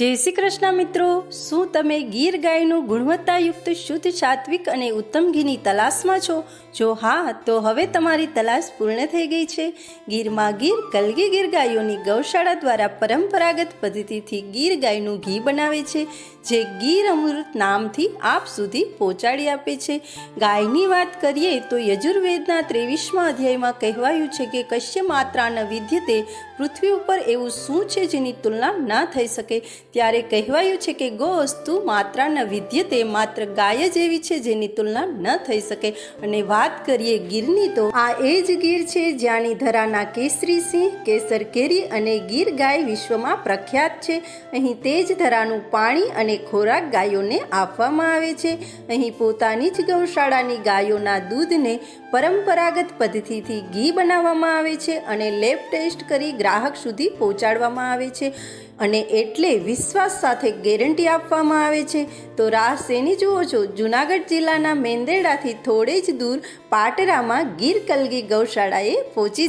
જય શ્રી કૃષ્ણ મિત્રો. શું તમે ગીર ગાયનું ગુણવત્તાયુક્ત શુદ્ધ સાત્વિક અને ઉત્તમ ઘીની તલાશમાં છો? જો હા, તો હવે તમારી તલાશ પૂર્ણ થઈ ગઈ છે. ગીરમાં ગીર કલગી ગીર ગાયોની ગૌશાળા દ્વારા પરંપરાગત પદ્ધતિથી ગીર ગાયનું ઘી બનાવે છે, જે ગીર અમૃત નામથી આપ સુધી પહોંચાડી આપે છે. ગાયની વાત કરીએ તો યજુર્વેદના ત્રેવીસમા અધ્યાયમાં કહેવાયું છે કે કશ્ય માત્રાના વિદ્યતે પૃથ્વી ઉપર એવું શું છે જેની તુલના ના થઈ શકે? ત્યારે કહેવાયું છે કે ગોસ્તુ માત્રાના વિદ્યતે માત્ર ગાય જ એવી છે જેની તુલના ન થઈ શકે. અને વાત કરીએ ગીરની તો આ એ જ ગીર છે જ્યાંની ધરાના કેસરી સિંહ, કેસર કેરી અને ગીર ગાય વિશ્વમાં પ્રખ્યાત છે. અહીં તે જ ધરાનું પાણી અને ખોરાક ગાયોને આપવામાં આવે છે. અહીં પોતાની જ ગૌશાળાની ગાયોના દૂધને પરંપરાગત પદ્ધતિથી ઘી બનાવવામાં આવે છે અને લેબ ટેસ્ટ કરી ગ્રાહક સુધી પહોંચાડવામાં આવે છે. અને એટલે વિશ્વાસ સાથે ગેરંટી આપવામાં આવે છે. તો રાહ શેની જુઓ છો? જુનાગઢ જિલ્લાના મેંદેડાથી થોડે જ દૂર પાટરામાં ગીર કલગી ગૌશાળાએ પહોંચી